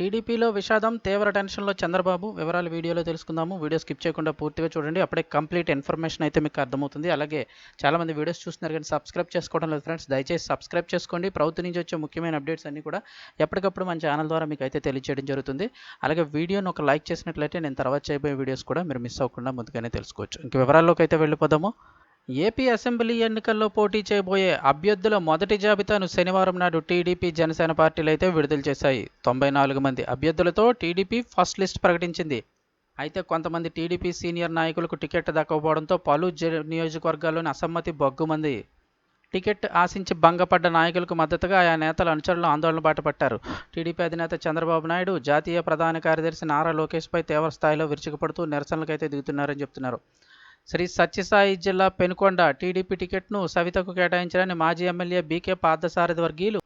టీడీపీలో విషాదం తీవ్ర టెన్షన్లో చంద్రబాబు. వివరాలు వీడియోలో తెలుసుకుందాము. వీడియో స్కిప్ చేయకుండా పూర్తిగా చూడండి. అప్పుడే కంప్లీట్ ఇన్ఫర్మేషన్ అయితే మీకు అర్థమవుతుంది. అలాగే చాలామంది వీడియోస్ చూస్తున్నారు కానీ సబ్స్క్రైబ్ చేసుకోవడం లేదు ఫ్రెండ్స్. దయచేసి సబ్స్క్రైబ్ చేసుకోండి. ప్రభుత్వం నుంచి వచ్చే ముఖ్యమైన అప్డేట్స్ అన్ని కూడా ఎప్పటికప్పుడు మన ఛానల్ ద్వారా మీకు అయితే తెలియజేయడం జరుగుతుంది. అలాగే వీడియోని ఒక లైక్ చేసినట్లయితే నేను తర్వాత చేయబోయే వీడియోస్ కూడా మీరు మిస్ అవ్వకుండా ముందుగానే తెలుసుకోవచ్చు. ఇంక వివరాల్లోకి అయితే వెళ్ళిపోదాము. ఏపీ అసెంబ్లీ ఎన్నికల్లో పోటీ చేయబోయే అభ్యర్థుల మొదటి జాబితాను శనివారం నాడు టీడీపీ జనసేన పార్టీలు అయితే విడుదల చేశాయి. తొంభై నాలుగు మంది అభ్యర్థులతో టీడీపీ ఫస్ట్ లిస్ట్ ప్రకటించింది. అయితే కొంతమంది టీడీపీ సీనియర్ నాయకులకు టికెట్ దక్కకపోవడంతో పలు జ- నియోజకవర్గాల్లోని అసమ్మతి బొగ్గుమంది. టికెట్ ఆశించి భంగపడ్డ నాయకులకు మద్దతుగా ఆయా నేతల అనుచరులు ఆందోళన బాటపట్టారు. టీడీపీ అధినేత చంద్రబాబు నాయుడు జాతీయ ప్రధాన కార్యదర్శి నారా లోకేష్పై తీవ్ర స్థాయిలో విరుచుకుపడుతూ నిరసనలకైతే దిగుతున్నారని చెప్తున్నారు. శ్రీ సత్యసాయి జిల్లా పెనుకొండ టీడీపీ టికెట్ను సవితకు కేటాయించాలని మాజీ ఎమ్మెల్యే బీకే పార్థసారథి వర్గీయులు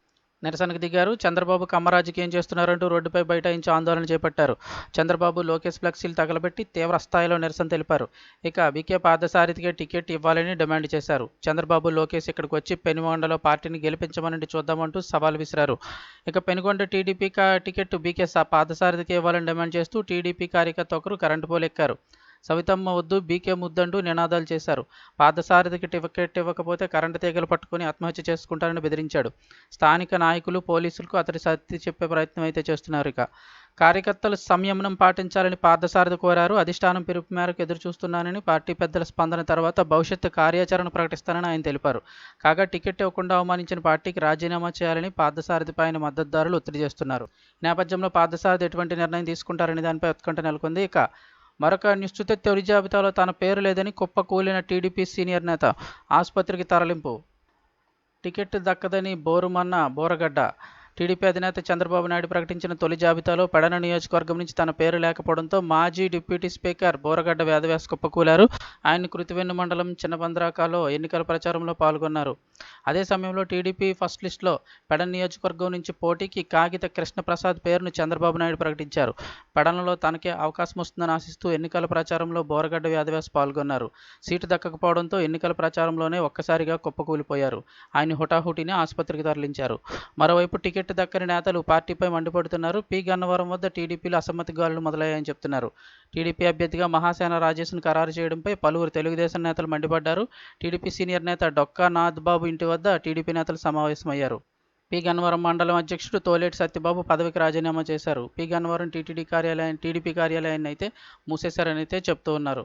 నిరసనకు దిగారు. చంద్రబాబు కమ్మరాజుకి ఏం చేస్తున్నారంటూ రోడ్డుపై బైఠాయించి ఆందోళన చేపట్టారు. చంద్రబాబు లోకేష్ ఫ్లెక్సీలు తగలబెట్టి తీవ్ర స్థాయిలో నిరసన తెలిపారు. ఇక బీకే పార్థసారథికే టికెట్ ఇవ్వాలని డిమాండ్ చేశారు. చంద్రబాబు లోకేష్ ఇక్కడికి వచ్చి పెనుగొండలో పార్టీని గెలిపించమని చూద్దామంటూ సవాల్ విసిరారు. ఇక పెనుగొండ టీడీపీ టికెట్ బీకే పార్థసారథికి ఇవ్వాలని డిమాండ్ చేస్తూ టీడీపీ కార్యకర్త ఒకరు కరెంటు పోలెక్కారు. ఎక్కారు సవితమ్మ వద్దు బీకే ముద్దంటూ నినాదాలు చేశారు. పాదసారథికి టికెట్ ఇవ్వకపోతే కరెంటు తీగలు పట్టుకుని ఆత్మహత్య చేసుకుంటారని బెదిరించాడు. స్థానిక నాయకులు పోలీసులకు అతడి సత్తి చెప్పే ప్రయత్నం అయితే చేస్తున్నారు ఇక. కార్యకర్తలు సంయమనం పాటించాలని పార్థసారథి కోరారు. అధిష్టానం పిలుపు మేరకు ఎదురు చూస్తున్నానని పార్టీ పెద్దల స్పందన తర్వాత భవిష్యత్తు కార్యాచరణ ప్రకటిస్తానని ఆయన తెలిపారు. కాగా టికెట్ ఇవ్వకుండా అవమానించిన పార్టీకి రాజీనామా చేయాలని పార్థసారథిపై ఆయన మద్దతుదారులు ఒత్తిడి చేస్తున్నారు. నేపథ్యంలో పార్థసారథి ఎటువంటి నిర్ణయం తీసుకుంటారనే దానిపై ఉత్కంఠ నెలకొంది. ఇక మరొక నిశ్చిత తొలి జాబితాలో తన పేరు లేదని కుప్పకూలిన టీడీపీ సీనియర్ నేత ఆసుపత్రికి తరలింపు. టికెట్ దక్కదని బోరుమన్న బోరగడ్డ. టీడీపీ అధినేత చంద్రబాబు నాయుడు ప్రకటించిన తొలి జాబితాలో పడన నియోజకవర్గం నుంచి తన పేరు లేకపోవడంతో మాజీ డిప్యూటీ స్పీకర్ బోరగడ్డ వేదవ్యాస్ కుప్పకూలారు. ఆయన కృతివెన్ను మండలం చిన్నబంద్రాకాలో ఎన్నికల ప్రచారంలో పాల్గొన్నారు. అదే సమయంలో టీడీపీ ఫస్ట్ లిస్టులో పెడన నియోజకవర్గం నుంచి పోటీకి కాగిత కృష్ణప్రసాద్ పేరును చంద్రబాబు నాయుడు ప్రకటించారు. పెడనలో తనకే అవకాశం వస్తుందని ఆశిస్తూ ఎన్నికల ప్రచారంలో బోరగడ్డ వేదవ్యాస్ పాల్గొన్నారు. సీటు దక్కకపోవడంతో ఎన్నికల ప్రచారంలోనే ఒక్కసారిగా కుప్పకూలిపోయారు. ఆయన హుటాహుటిని ఆసుపత్రికి తరలించారు. మరోవైపు టికెట్ టికెట్ దక్కని నేతలు పార్టీపై మండిపడుతున్నారు. పి. గన్నవరం వద్ద టీడీపీలో అసమ్మతి గాలులు మొదలయ్యాయని చెప్తున్నారు. టీడీపీ అభ్యర్థిగా మహాసేన రాజేష్ను ఖరారు చేయడంపై పలువురు తెలుగుదేశం నేతలు మండిపడ్డారు. టీడీపీ సీనియర్ నేత డొక్కా నాథ్ బాబు ఇంటి వద్ద టీడీపీ నేతలు సమావేశమయ్యారు. పి. గన్నవరం మండలం అధ్యక్షుడు తోలేటి సత్యబాబు పదవికి రాజీనామా చేశారు. పి. గన్నవరం టీటీడీ కార్యాలయం టీడీపీ కార్యాలయాన్ని అయితే మూసేశారని అయితే చెప్తూ ఉన్నారు.